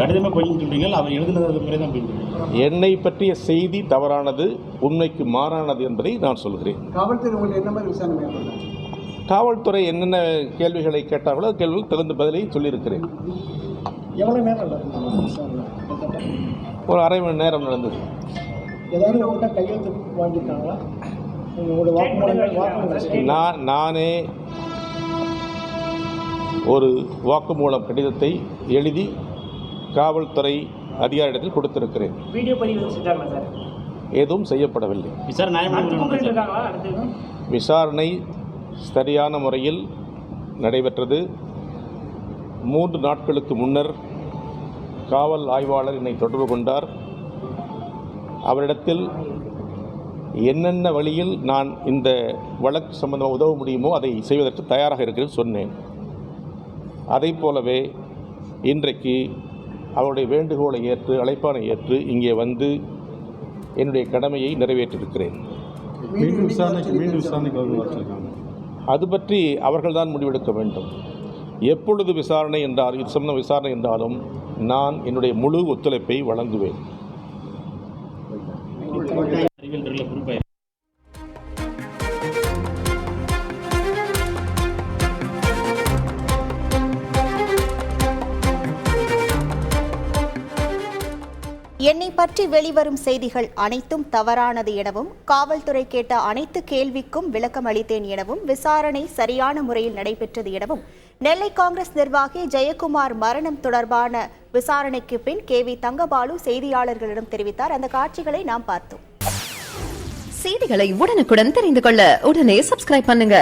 முற்றிலுமே பொய்ன்னு சொல்றீங்க அவர் எழுதுனது முறை தான் என்னை பற்றிய செய்தி தவறானது உண்மைக்கு மாறானது என்பதை நான் சொல்கிறேன். காவல்துறை உங்களை என்ன மாதிரி விசாரணை மேற்கொண்டாங்க? காவல்துறை என்னென்ன கேள்விகளை கேட்டார்களோ கேள்விகள் தகுந்த பதிலை சொல்லியிருக்கிறேன். எவ்வளோ நேரம் ஒரு அரை மணி நேரம் நடந்தது. நான் நானே ஒரு வாக்குமூலம் கடிதத்தை எழுதி காவல்துறை அதிகாரியிடத்தில் கொடுத்திருக்கிறேன். வீடியோ எதுவும் செய்யப்படவில்லை. விசாரணை சரியான முறையில் நடைபெற்றது. மூன்று நாட்களுக்கு முன்னர் காவல் ஆய்வாளர் என்னை தொடர்பு கொண்டார். அவரிடத்தில் என்னென்ன வழியில் நான் இந்த வழக்கு சம்பந்தமாக உதவ முடியுமோ அதை செய்வதற்கு தயாராக இருக்கிறேன் சொன்னேன். அதைப் போலவே இன்றைக்கு அவருடைய வேண்டுகோளை ஏற்று அழைப்பானை ஏற்று இங்கே வந்து என்னுடைய கடமையை வச்சிருக்காங்க அது பற்றி அவர்கள்தான் முடிவெடுக்க வேண்டும். எப்பொழுது விசாரணை என்றால் இது சம்பந்த விசாரணை என்றாலும் நான் என்னுடைய முழு ஒத்துழைப்பை வழங்குவேன். என்னை பற்றி வெளிவரும் செய்திகள் அனைத்தும் தவறானது எனவும் காவல்துறை கேட்ட அனைத்து கேள்விக்கும் விளக்கம் அளித்தேன் எனவும் விசாரணை சரியான முறையில் நடைபெற்றது எனவும் நெல்லை காங்கிரஸ் நிர்வாகி ஜெயக்குமார் மரணம் தொடர்பான விசாரணைக்கு பின் கே வி தங்கபாலு செய்தியாளர்களிடம் தெரிவித்தார். அந்த காட்சிகளை நாம் பார்த்தோம். செய்திகளை உடனுக்குடன் தெரிந்து கொள்ள உடனே சப்ஸ்கிரைப் பண்ணுங்க.